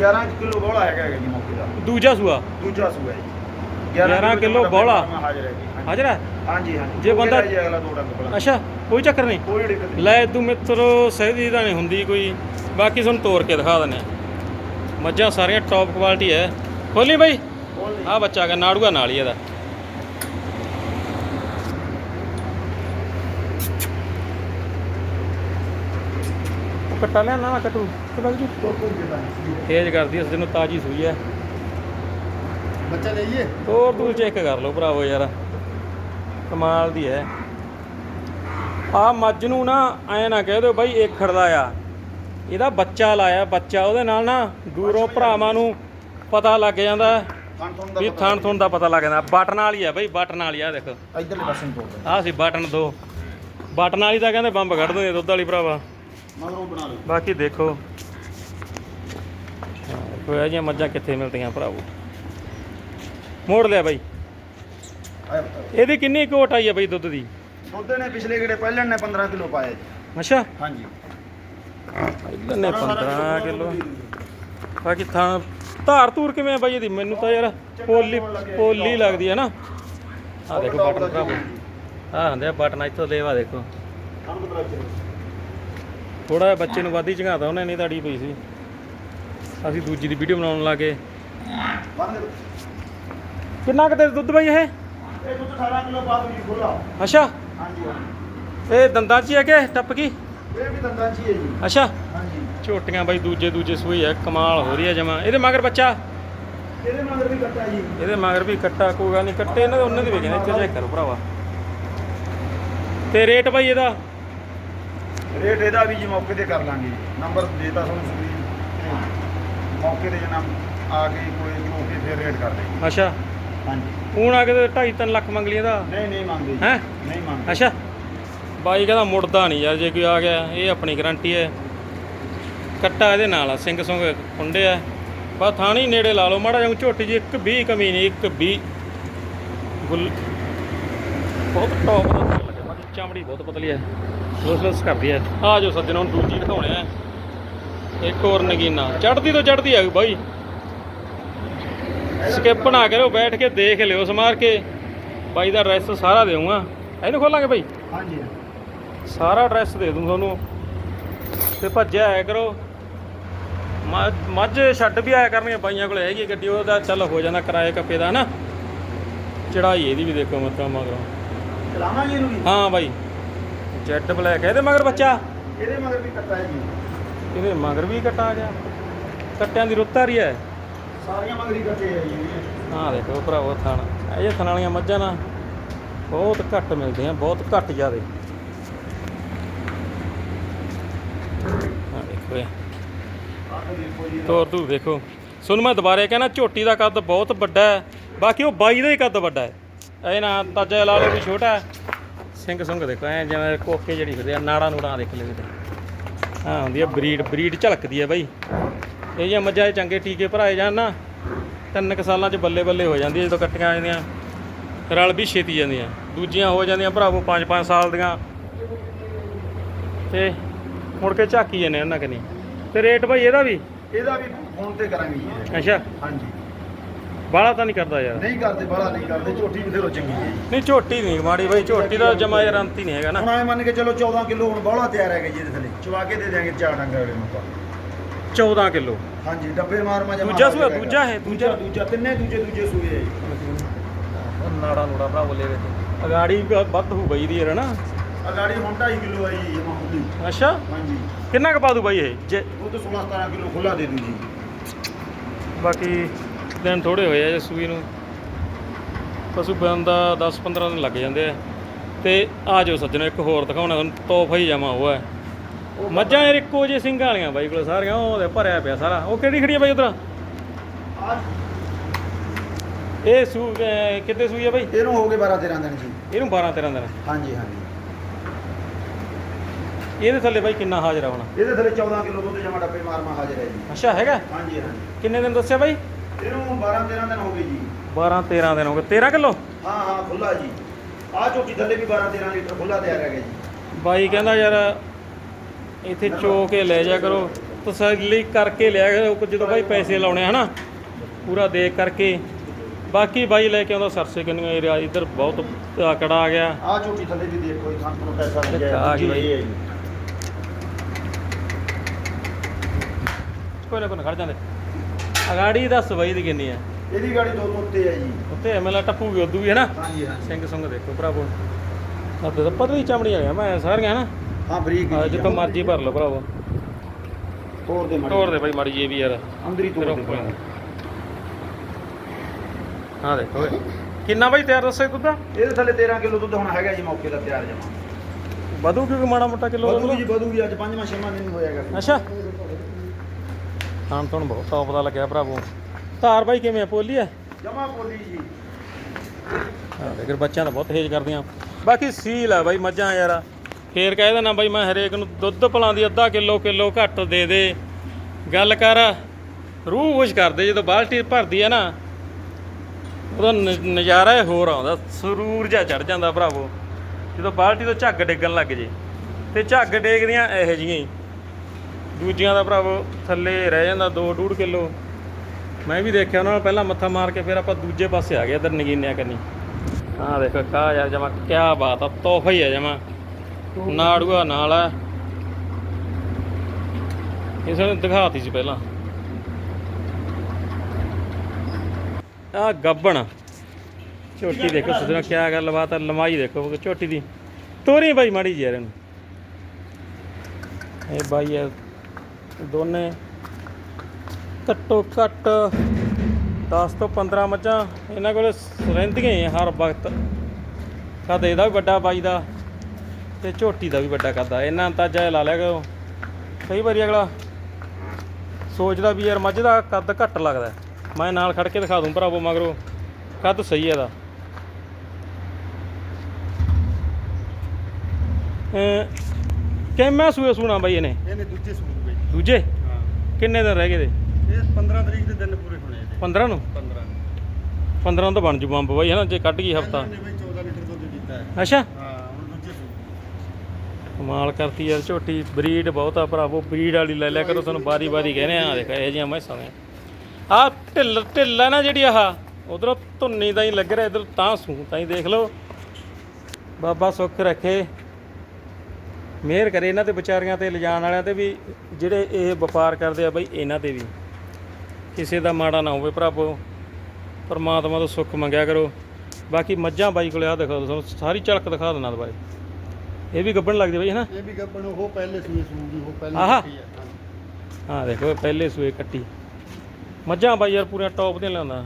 11 ਕਿਲੋ ਬੋਲਾ ਹੈਗਾ ਹੈਗਾ ਜੀ ਮੌਕੇ ਦਾ। ਦੂਜਾ ਸੂਆ। ਦੂਜਾ ਸੂਆ ਜੀ। 11 ਕਿਲੋ ਬੋਲਾ। ਹਾਜ਼ਰ ਹੈ ਜੀ। ਹਾਜ਼ਰ ਹੈ? ਹਾਂਜੀ ਹਾਂਜੀ। ਜੇ ਬੰਦਾ- ਜੀ ਅਗਲਾ ਦੋ ਡੰਗ ਬੋਲਾ। ਅੱਛਾ ਕੋਈ ਚੱਕਰ ਨਹੀਂ। ਕੋਈ ਦਿੱਕਤ ਨਹੀਂ। ਲੈ ਤੂੰ ਮਿੱਤਰੋ ਸਹਿਦੀ ਦਾ ਨਹੀਂ ਹੁੰਦੀ ਕੋਈ। ਬਾਕੀ ਤੁਹਾਨੂੰ ਤੋੜ ਕੇ ਦਿਖਾ ਦਿੰਦੇ ਆ ਮੱਝਾਂ ਸਾਰੀਆਂ ਟੌਪ ਕੁਆਲਿਟੀ ਹੈ ਖੋਲੀ ਬਾਈ। ਆ ਬੱਚਾ ਹੈਗਾ ਨਾੜੂਆ ਨਾਲ ਹੀ ਇਹਦਾ। ਕੱਟਾ ਲਿਆ ਨਾ ਕਟੂ। ਕਿਹੜਾ ਜੀ ਤੇਜ਼ ਕਰਦੀ ਇਸ ਦਿਨ ਤਾਜੀ ਸੂਈ ਹੈ ਬੱਚਾ ਲਈਏ? ਤੋਰ ਤੂੰ ਚੈੱਕ ਕਰ ਲਓ ਭਰਾਵੋ ਯਾਰ। ਕਮਾਲ ਦੀ ਹੈ। ਆ ਮੱਝ ਨੂੰ ਨਾ ਐ ਨਾ ਕਹਿ ਦਿਓ ਬਾਈ ਇਹ ਖੜਦਾ ਆ। ਇਹਦਾ ਬੱਚਾ ਲਾਇਆ ਬੱਚਾ ਉਹਦੇ ਨਾਲ ਨਾ ਦੂਰੋਂ ਭਰਾਵਾਂ ਨੂੰ ਪਤਾ ਲੱਗ ਜਾਂਦਾ। ਦਾ ਵੀ ਥਣ ਥਣ ਦਾ ਪਤਾ ਲੱਗ ਜਾਂਦਾ। ਬਟਨ ਵਾਲੀ ਆ ਬਾਈ ਬਟਨ ਵਾਲੀ ਆ ਦੇਖੋ। ਇਧਰਲੇ ਪਾਸੇ ਨੂੰ ਤੋੜ ਆਹ ਸੀ ਬਟਨ ਦੋ। ਬਟਨ ਵਾਲੀ ਤਾਂ ਕਹਿੰਦੇ ਬੰਬ ਕੱਢ ਦਿੰਦੇ ਦੁੱਧ ਵਾਲੀ ਭਰਾਵਾ। ਮਗਰੋਂ ਬਣਾ ਲਓ। ਬਾਕੀ ਦੇਖੋ। ਕੋਈ ਇਹ ਜਿਹੀਆਂ ਮੱਝਾਂ ਕਿੱਥੇ ਮਿਲਦੀਆਂ ਭਰਾਵੋ? ਮੋੜ ਲਿਆ ਬਾਈ। ਇਹਦੀ ਕਿੰਨੀ ਕੋਟ ਆਈ ਹੈ ਬਾਈ ਦੁੱਧ ਦੀ? ਦੁੱਧ ਨੇ ਪਿਛਲੇ ਕਿਹੜੇ ਪਹਿਲਣ ਨੇ 15 ਕਿਲੋ ਪਾਇਆ ਜੀ। ਅੱਛਾ। ਹਾਂਜੀ। ਇਹਨਾਂ ਨੇ 15 ਕਿਲੋ। ਬਾਕੀ ਥਾਂ ਧਾਰ ਧੂਰ ਕਿਵੇਂ ਆ ਬਾਈ ਇਹਦੀ? ਮੈਨੂੰ ਤਾਂ ਯਾਰ ਪੋਲੀ ਪੋਲੀ ਲੱਗਦੀ ਹੈ ਨਾ। ਆ ਦੇਖੋ ਬਟਨ ਭਰਾਵੋ। ਆ ਹੁੰਦੇ ਆ ਬਟਨ ਇੱਥੋਂ ਲੈਵਾ ਦੇਖੋ। ਥੋੜਾ ਜਿਹਾ ਬੱਚੇ ਨੂੰ ਵਾਧੀ ਝੰਗਾਤਾ ਉਹਨੇ ਨਹੀਂ ਤਾੜੀ ਪਈ ਸੀ। ਅਸੀਂ ਦੂਜੀ ਦੀ ਵੀਡੀਓ ਬਣਾਉਣ ਲੱਗੇ। ਬੰਦ ਕਿੰਨਾ ਕਿਤੇ ਦੁੱਧ ਬਾਈ ਇਹ? ਇਹ ਦੁੱਧ 18 ਕਿਲੋ ਪਾ ਦੋ ਜੀ ਖੋਲਾ ਅੱਛਾ। ਹਾਂਜੀ। ਇਹ ਦੰਦਾਂ 'ਚ ਹੀ ਹੈ ਕਿ ਟੱਪ ਗਈ ਇਹ ਵੀ ਦੰਦਾਂ 'ਚ ਹੀ ਹੈ ਜੀ। ਅੱਛਾ। ਹਾਂਜੀ। ਝੋਟੀਆਂ ਬਾਈ ਦੂਜੇ ਦੂਜੇ ਸੂਈ ਹੈ ਕਮਾਲ ਹੋ ਰਹੀ ਹੈ ਜਮਾ। ਇਹਦੇ ਮਗਰ ਬੱਚਾ? ਇਹਦੇ ਮਗਰ ਵੀ ਕੱਟਾ ਜੀ। ਇਹਦੇ ਮਗਰ ਵੀ ਕੱਟਾ ਕੋਈ ਗੱਲ ਨਹੀਂ ਕੱਟੇ ਇਹਨਾਂ ਦੇ ਉਹਨਾਂ ਦੇ ਵੇਚਣੇ ਇੱਥੇ ਚੈੱਕ ਕਰੋ ਭਰਾਵਾ। ਤੇ ਰੇਟ ਬਾਈ ਇਹਦਾ? ਰੇਟ ਇਹਦਾ ਵੀ ਜੀ ਮੌਕੇ ਤੇ ਕਰ ਲਾਂਗੇ। ਨੰਬਰ ਦੇਤਾ ਤੁਹਾਨੂੰ ਸੂਈ ਮੌਕੇ ਤੇ ਜਨਾ ਆ ਕੇ ਕੋਲੇ ਹੋ ਕੇ ਫਿਰ ਰੇਟ ਕਰ ਦੇਂਗੇ ਅੱਛਾ। ਹਾਂਜੀ। ਹੁਣ ਆ ਕੇ 2.5 3 ਲੱਖ ਮੰਗ ਲਈ ਇਹਦਾ ਨਹੀਂ ਨਹੀਂ ਮੰਗਦੇ ਜੀ। ਹੈਂ? ਨਹੀਂ ਮੰਗਦੇ। ਅੱਛਾ। ਬਾਈ ਕਹਿੰਦਾ ਮੁੜਦਾ ਨਹੀਂ ਯਾਰ ਜੇ ਕੋਈ ਆ ਗਿਆ ਇਹ ਆਪਣੀ ਗਾਰੰਟੀ ਹੈ। ਕੱਟਾ ਇਹਦੇ ਨਾਲ ਆ ਸਿੰਘ ਸੁੰਗ ਕੁੰਡੇ ਆ। ਬਸ ਥਾਣੀ ਨੇੜੇ ਲਾ ਲਓ ਮਾੜਾ ਜਿਹਾ ਝੋਟੀ ਜੀ ਇੱਕ ਵੀ ਕਮੀ ਨਹੀਂ ਇੱਕ ਵੀ ਗੁੱਲ ਬਹੁਤ ਟੌਪ ਦਾ ਫੁੱਲ ਲੱਗਿਆ ਬਾਕੀ ਚਮੜੀ ਬਹੁਤ ਪਤਲੀ ਹੈ ਲੋਸ ਲੋਸ ਕਰਦੀ ਹੈ ਆ ਜੋ ਸੱਜਣੋਂ ਨੂੰ ਦੂਜੀ ਦਿਖਾਉਣੇ ਆ। ਇੱਕ ਹੋਰ ਨਗੀਨਾ। ਚੜਦੀ ਤੋਂ ਚੜਦੀ ਆ ਬਾਈ। ਸਕਿਪ ਨਾ ਕਰੋ ਬੈਠ ਕੇ ਦੇਖ ਲਿਓ ਸਮਾਰ ਕੇ। ਬਾਈ ਦਾ ਐਡਰੈਸ ਸਾਰਾ ਦੇਵਾਂਗਾ ਇਹਨੂੰ ਖੋਲਾਂਗੇ ਬਾਈ? ਹਾਂਜੀ ਸਾਰਾ ਐਡਰੈਸ ਦੇ ਦੂੰ ਤੁਹਾਨੂੰ। ਤੇ ਭੱਜਿਆ ਆਇਆ ਕਰੋ। ਮੱਝ- ਛੱਡ ਵੀ ਆਇਆ ਕਰਨਗੇ ਬਾਈਆਂ ਕੋਲ ਹੈਗੀ ਗੱਡੀ ਉਹਦਾ ਚੱਲ ਹੋ ਜਾਂਦਾ ਕਿਰਾਏ ਕੱਪੇ ਦਾ ਨਾ ਚੜਾਈ ਇਹਦੀ ਵੀ ਦੇਖੋ ਮਤਾਂ ਮਗਰੋਂ। ਚਲਾਵਾਂਗੇ ਇਹਨੂੰ ਵੀ? ਹਾਂ ਬਾਈ। ਜੈਟ ਬਲੈਕ ਇਹਦੇ ਮਗਰ ਬੱਚਾ? ਇਹਦੇ ਮਗਰ ਵੀ ਕੱਟਾ ਹੈ ਜੀ। ਇਹਦੇ ਮਗਰ ਵੀ ਕੱਟਾ ਆ ਗਿਆ। ਕੱਟਿਆਂ ਦੀ ਰੁੱਤ ਆ ਰਹੀ ਹੈ। ਸਾਰੀਆਂ ਮਗਰ ਕੱਟੇ ਆ ਜੀ। ਇਹਦੇ। ਦੇਖੋ ਭਰਾਵੋ ਥਣ। ਇਹ ਜਿਹੇ ਥਣ ਵਾਲੀਆਂ ਮੱਝਾਂ ਨਾ ਬਹੁਤ ਘੱਟ ਮਿਲਦੀਆਂ, ਬਹੁਤ ਘੱਟ ਜ਼ਿਆਦੇ। ਹਾਂ ਦੇਖੋ ਇਹ। ਤੋਰ ਤੂੰ ਦੇਖੋ। ਸੁਣ ਮੈਂ ਦੁਬਾਰੇ ਕਹਿੰਦਾ ਝੋਟੀ ਦਾ ਕੱਦ ਬਹੁਤ ਵੱਡਾ ਹੈ, ਬਾਕੀ ਉਹ ਬਾਈ ਦਾ ਹੀ ਕੱਦ ਵੱਡਾ ਹੈ। ਇਹ ਨਾ ਤਾਜਾ ਲਾ ਲਓ ਵੀ ਛੋਟਾ ਹੈ। ਸਿੰਘ ਸੁੰਗ ਦੇਖੋ, ਐ ਜਿਵੇਂ ਕੋਕੇ ਜਿਹੜੀ ਫਿਰਦੇ ਆ, ਨਾੜਾ ਨੂੜਾ ਦੇਖ ਲੈਂਦੇ ਹਾਂ ਹੁੰਦੀ ਆ ਬਰੀਡ ਬਰੀਡ ਝਲਕਦੀ ਹੈ ਬਾਈ। ਇਹ ਜਿਹੀਆਂ ਮੱਝਾਂ ਦੇ ਚੰਗੇ ਟੀਕੇ ਭਰਾਏ ਜਾਣ ਨਾ ਤਿੰਨ ਕੁ ਸਾਲਾਂ 'ਚ ਬੱਲੇ ਬੱਲੇ ਹੋ ਜਾਂਦੀ ਜਦੋਂ ਕੱਟੀਆਂ ਆ ਜਾਂਦੀਆਂ ਰਲ ਵੀ ਛੇਤੀ ਜਾਂਦੀਆਂ। ਦੂਜੀਆਂ ਹੋ ਜਾਂਦੀਆਂ ਭਰਾਵੋ 5-5 ਸਾਲ ਦੀਆਂ। ਤੇ ਮੁੜ ਕੇ ਝਾਕੀ ਜਾਂਦੇ ਉਹਨਾਂ ਕਨੀ। ਤੇ ਰੇਟ ਭਾਈ ਇਹਦਾ ਵੀ? ਇਹਦਾ ਵੀ ਫੋਨ ਤੇ ਕਰਾਂਗੇ ਜੀ। ਅੱਛਾ। ਹਾਂਜੀ। ਬਾਹਲਾ ਤਾਂ ਨਹੀਂ ਕਰਦਾ ਯਾਰ। ਨਹੀਂ ਕਰਦੇ ਬੜਾ ਨਹੀਂ ਕਰਦੇ ਝੋਟੀ ਬਥੇਰੋ ਚੰਗੀ ਹੈ ਜੀ। ਨਹੀਂ ਝੋਟੀ ਨਹੀਂ ਮਾੜੀ ਬਾਈ ਝੋਟੀ ਦਾ ਜਮਾ ਯਾਰ ਅੰਤ ਹੀ ਨਹੀਂ ਹੈਗਾ ਨਾ। ਹੁਣ ਐ ਮੰਨ ਕੇ ਚਲੋ 14 ਕਿਲੋ ਹੁਣ ਬੌਲਾ ਤਿਆਰ ਹੈਗਾ ਜੀ ਇਹਦੇ ਥੱਲੇ। ਚਵਾ ਕੇ ਦੇ ਦਿਆਂਗੇ ਚਾਰ ਡੰਗਾ ਵਾਲੇ ਨੂੰ 14 ਕਿਲੋ। ਹਾਂਜੀ ਡੱਬੇ ਮਾਰ ਮਾ ਜਮਾ ਦੂਜਾ ਸੂਆ, ਦੂਜਾ ਹੈ, ਦੂਜਾ ਦੂਜਾ। ਤਿੰਨੇ ਦੂਜੇ ਦੂਜੇ ਸੂਏ ਹੈ ਜੀ। ਨਾੜਾ ਨੂੜਾ ਭਰਾ ਬੋਲੇ ਵਿੱਚ ਅਗਾੜੀ ਵੱਧ ਹੋ ਬਈ ਦੀ ਯਾਰ ਨਾ ਆ ਗਾੜੀ ਹੁਣ 2.5 ਕਿਲੋ ਹੈ ਜੀ ਜਮਾ ਹੁੰਦੀ ਅੱਛਾ। ਹਾਂਜੀ। ਕਿੰਨਾ ਕੁ ਪਾ ਦੂ ਬਾਈ ਇਹ? ਜੇ ਉਹ ਤਾਂ 16 17 ਕਿਲੋ ਖੁੱਲਾ ਦੇ ਦੂ ਜੀ ਬਾਕੀ ਦਿਨ ਥੋੜੇ ਹੋਏ ਆ ਜੇ ਸੂਈ ਨੂੰ। ਪਸ਼ੂ ਬੰਦਾ 10 15 ਦਿਨ ਲੱਗ ਜਾਂਦੇ ਆ। ਤੇ ਆ ਜਾਓ ਸੱਜਣੋ ਇੱਕ ਹੋਰ ਦਿਖਾਉਣਾ ਤੁਹਾਨੂੰ ਤੋਹਫਾ ਹੀ ਜਮਾ ਹੋਇਆ। ਮੱਝਾਂ ਯਾਰ ਇੱਕੋ ਜਿਹੇ ਸਿੰਘਾਂ ਵਾਲੀਆਂ ਬਾਈ ਕੋਲ ਸਾਰੀਆਂ ਉਹਦੇ ਭਰਿਆ ਪਿਆ ਸਾਰਾ। ਉਹ ਕਿਹੜੀ ਖੜੀ ਆ ਬਾਈ ਉਧਰ? ਇਹ ਸੂ ਅਹ ਸੂਈ ਆ ਬਾਈ? ਇਹਨੂੰ ਹੋ ਗਏ 12 13 ਦਿਨ ਜੀ। ਇਹਨੂੰ 12 13 ਦਿਨ। ਹਾਂਜੀ ਹਾਂਜੀ। ਇਹਦੇ ਥੱਲੇ ਬਾਈ ਕਿੰਨਾ ਹਾਜ਼ਰ ਆ ਹੁਣ? ਇਹਦੇ ਥੱਲੇ 14 ਕਿਲੋ ਦੁੱਧ ਜਮਾ ਡੱਬੇ ਮਾਰ ਮਾ ਹਾਜ਼ਰ ਹੈ ਜੀ। ਅੱਛਾ ਹੈਗਾ? ਹਾਂਜੀ ਹਾਂਜੀ। ਕਿੰਨੇ ਦਿਨ ਦੱਸਿਆ ਬਾਈ? ਇਹਨੂੰ 12 13 ਦਿਨ ਹੋ ਗਏ ਜੀ। 12 13 ਦਿਨ ਹੋ ਗਏ। 13 ਕਿਲੋ? ਹਾਂ ਹਾਂ ਖੁੱਲਾ ਜੀ। ਆ ਝੋਟੀ ਥੱਲੇ ਵੀ 12 13 ਲੀਟਰ ਖੁੱਲਾ ਤਿਆਰ ਹੈਗਾ ਜੀ। ਬਾਈ ਕਹਿੰਦਾ ਯਾਰ ਇੱਥੇ ਚੋ ਕੇ ਲੈ ਜਾ ਕਰੋ। ਤਸੱਲੀ ਕਰਕੇ ਲਿਆ ਕਰੋ ਜਦੋਂ ਬਾਈ ਪੈਸੇ ਲਾਉਣੇ ਹਨਾ? ਪੂਰਾ ਦੇਖ ਕਰਕੇ। ਬਾਕੀ ਬਾਈ ਲੈ ਕੇ ਆਉਂਦਾ ਸਰਸੇ ਕੰਨੀਆਂ ਏਰੀਆ ਇੱਧਰ ਬਹੁਤ ਆਕੜਾ ਆ ਗਿਆ। ਆ ਝੋਟੀ ਥੱਲੇ ਵੀ ਦੇਖੋ ਜੀ ਖਾਣ ਨੂੰ ਪੈਸਾ ਇੱਕ ਲੱਗਿਆ ਆ ਗਈ ਦੂਜੀ ਬਾਈ। ਇਹ ਹੈ ਜੀ। ਕੋਈ ਨਾ ਕੋਈ ਖੜ ਜਾਂਦੇ। ਅਗਾੜੀ ਦੱਸ ਬਾਈ ਦੀ ਕਿੰਨੀ ਹੈ ਇਹਦੀ ਗਾੜੀ ਦੋ ਤੋਂ ਉੱਤੇ ਹੈ ਜੀ। ਉੱਤੇ ਐਮਐਲ ਟੱਪੂ ਵੀ ਉਦੋਂ ਵੀ ਹੈ ਨਾ ਹਾਂਜੀ ਹਾਂਜੀ। ਸਿੰਘ ਸੁੰਗ ਦੇਖੋ ਭਰਾਵੋ। ਸਾਡੇ ਤਾਂ ਪਤਲੀ ਚਮੜੀ ਆ ਗਿਆ ਮੈਂ ਸਾਰੀਆਂ ਨਾ ਹਾਂ ਬਰੀਕ ਆ। ਜਿੱਥੋਂ ਮਰਜ਼ੀ ਭਰ ਲਓ ਭਰਾਵੋ। ਤੋੜ ਦੇ ਮਾੜੀ ਤੋੜ ਦੇ ਬਾਈ ਮਾੜੀ ਜੀ ਵੀ ਯਾਰ। ਅੰਦਰ ਹੀ ਤੋੜ ਦੇ ਫਿਰ ਹਾਂ ਦੇਖੋ। ਕਿੰਨਾ ਬਾਈ ਤਿਆਰ ਦੱਸੇ ਦੁੱਧ? ਇਹਦੇ ਥੱਲੇ 13 ਕਿਲੋ ਦੁੱਧ ਹੁਣ ਹੈਗਾ ਜੀ ਮੌਕੇ ਦਾ ਤਿਆਰ ਜਮਾ। ਵਧੂ ਕਿਉਂਕਿ ਮਾੜਾ ਮੋਟਾ ਕਿਲੋ ਵਧੂਗੀ ਜੀ ਵਧੂਗੀ ਅੱਜ ਪੰਜਵਾਂ ਛੇਵਾਂ ਦਿਨ ਹੋਇਆਗਾ ਅੱਛਾ। ਹਾਂ ਤੁਹਾਨੂੰ ਬਹੁਤ ਟੌਪ ਦਾ ਲੱਗਿਆ ਭਰਾਵੋ। ਧਾਰ ਬਾਈ ਕਿਵੇਂ ਆ ਪੋਲੀ ਆ? ਜਮਾ ਬੋਲੀ ਜੀ। ਹਾਂ ਲੇਕਿਨ ਬੱਚਿਆਂ ਦਾ ਬਹੁਤ ਤੇਜ਼ ਕਰਦੀਆਂ। ਬਾਕੀ ਸੀਲ ਆ ਬਾਈ ਮੱਝਾਂ ਯਾਰ। ਫੇਰ ਕਹਿ ਦੇਣਾ ਬਾਈ ਮੈਂ ਹਰੇਕ ਨੂੰ ਦੁੱਧ ਪਿਲਾਉਂਦੀ, ਅੱਧਾ ਕਿਲੋ ਕਿਲੋ ਘੱਟ ਦੇ ਦੇ। ਗੱਲ ਕਰ, ਰੂਹ ਖੁਸ਼ ਕਰਦੇ ਜਦੋਂ ਬਾਲਟੀ ਭਰਦੀ ਹੈ ਨਾ ਉਹਦਾ ਨ- ਨਜ਼ਾਰਾ ਹੀ ਹੋਰ ਆਉਂਦਾ, ਸਰੂਰ ਜਿਹਾ ਚੜ ਜਾਂਦਾ ਭਰਾਵੋ। ਜਦੋਂ ਬਾਲਟੀ ਤੋਂ ਝੱਗ ਡੇਗਣ ਲੱਗ ਜੇ, ਤੇ ਝੱਗ ਡੇਗਦੀਆਂ ਇਹੋ ਜਿਹੀਆਂ ਹੀ। ਦੂਜੀਆਂ ਦਾ ਭਰਾਵੋ, ਥੱਲੇ ਰਹਿ ਜਾਂਦਾ 2 2.5 ਕਿਲੋ। ਮੈਂ ਵੀ ਦੇਖਿਆ ਉਹਨਾਂ ਨਾਲ ਪਹਿਲਾਂ ਮੱਥਾ ਮਾਰ ਕੇ, ਫਿਰ ਆਪਾਂ ਦੂਜੇ ਪਾਸੇ ਆ ਗਏ, ਇੱਧਰ ਨਗੀਨਿਆਂ ਕਰਨੀ ਆਹ ਦੇਖੋ ਕਾ ਯਾਰ ਜਮਾ ਕੀ ਬਾਤ ਆ, ਤੋਹਫਾ ਹੀ ਹੈ ਜਮਾ। ਨਾੜੂਆ ਨਾਲ ਆ। ਇਸ ਨੂੰ ਦਿਖਾਤੀ ਸੀ ਪਹਿਲਾਂ। ਆ ਗੱਬਣ। ਝੋਟੀ ਦੇਖੋ ਸਜਣਾ ਕੀ ਗੱਲਬਾਤ ਆ ਲੰਮਾਈ ਦੇਖੋ ਝੋਟੀ ਦੀ। ਤੋਰੀ ਬਾਈ ਮਾੜੀ ਜੀ ਯਾਰ ਇਹਨੂੰ। ਇਹ ਬਾਈ ਆ, ਦੋਨੇ। ਘੱਟੋ ਘੱਟ 10 ਤੋਂ 15 ਮੱਝਾਂ। ਇਹਨਾਂ ਕੋਲ ਰਹਿੰਦੀਆਂ ਹਰ ਵਕਤ। ਕਦੇ ਇਹਦਾ ਵੀ ਵੱਡਾ ਬਾਈ ਦਾ। ਤੇ ਝੋਟੀ ਦਾ ਵੀ ਵੱਡਾ ਕਰਦਾ। ਇਹਨਾਂ ਅੰਦਾਜ਼ਾ ਲਾ ਲਿਆ ਕਰੋ। ਕਈ ਵਾਰੀ ਅਗਲਾ। ਸੋਚਦਾ ਵੀ ਯਾਰ ਮੱਝ ਦਾ ਕੱਦ ਘੱਟ ਲੱਗਦਾ। ਮੈਂ ਨਾਲ ਖੜ ਕੇ ਦਿਖਾ ਦੂੰ ਭਰਾਵੋ ਮਗਰੋਂ। ਕੱਦ ਸਹੀ ਹੈ ਅਹ ਕਿੰਨਾ ਸੂਏ ਸੂਣਾ ਬਾਈ ਇਹਨੇ? ਇਹਨੇ ਦੂਜੇ ਸੂਟ ਬਈ ਦੂਜੇ? ਹਾਂ। ਕਿੰਨੇ ਦਿਨ ਰਹਿ ਗਏ ਦੇ ਇਹ 15 ਤਰੀਕ ਦੇ ਦਿਨ ਪੂਰੇ ਹੋਣੇ ਇਹਦੇ। 15 ਨੂੰ? 15 15 ਤੋਂ ਬਣ ਜੂ ਬੰਬ ਬਾਈ ਹਨਾ? ਜੇ ਕੱਢ ਗਈ ਹਫਤਾ। ਇਹਨੇ ਬਈ 14 ਲੀਟਰ ਦੁੱਧ ਦਿੱਤਾ ਹੈ। ਅੱਛਾ। ਹਾਂ ਕਮਾਲ ਕਰਤੀ ਯਾਰ, ਝੋਟੀ ਬਰੀਡ ਬਹੁਤ ਆ ਭਰਾਵੋ ਬਰੀਡ ਵਾਲੀ ਲੈ ਲਿਆ ਕਰੋ, ਤੁਹਾਨੂੰ ਬਾਰੀ ਬਾਰੀ ਕਹਿੰਦੇ ਆ, ਦੇਖ, ਇਹ ਜੀਆਂ ਮੈਸਾਂ ਨੇ ਆ ਢਿੱਲ ਢਿੱਲ ਹੈ ਨਾ ਜਿਹੜੀ ਆਹ, ਉਧਰੋਂ ਧੁੰਨੀ ਦਾ ਹੀ ਲੱਗ ਰਿਹਾ, ਇਧਰ ਤਾਂ ਸੂ ਤਾਂ ਹੀ ਦੇਖ ਲਓ। ਬਾਬਾ ਸੁੱਖ ਰੱਖੇ। ਮਿਹਰ ਕਰੇ ਇਹਨਾਂ ਤੇ ਵਿਚਾਰੀਆਂ ਤੇ, ਲਿਜਾਣ ਵਾਲਿਆਂ ਤੇ ਵੀ, ਜਿਹੜੇ ਇਹ ਵਪਾਰ ਕਰਦੇ ਆ ਬਈ, ਇਹਨਾਂ ਤੇ ਵੀ। ਕਿਸੇ ਦਾ ਮਾੜਾ ਨਾ ਹੋਵੇ ਭਰਾਵੋ, ਪਰਮਾਤਮਾ ਤੋਂ ਸੁੱਖ ਮੰਗਿਆ ਕਰੋ। ਬਾਕੀ ਮੱਝਾਂ ਬਾਈ ਕੋਲੇ ਆ ਦਿਖਾਓ ਤੁਹਾਨੂੰ ਸਾਰੀ ਝਲਕ ਦਿਖਾ ਦਿੰਦਾ ਬਾਈ ਇਹ ਵੀ ਗੱਬਣ ਲੱਗਦੀ ਬਈ ਹਨਾ ਇਹ ਵੀ ਗੱਬਣ ਉਹ ਪਹਿਲੇ ਸੂਏ ਸੂਗੀ ਉਹ ਪਹਿਲੇ ਆਹਾ। ਕੱਟੀ ਹੈ ਹਾਂ। ਹਾਂ ਦੇਖੋ ਇਹ ਪਹਿਲੇ ਸੂਏ ਕੱਟੀ। ਮੱਝਾਂ ਬਾਈ ਯਾਰ ਪੂਰੀਆਂ ਟੌਪ ਦੀਆਂ ਲਿਆਉਂਦਾ।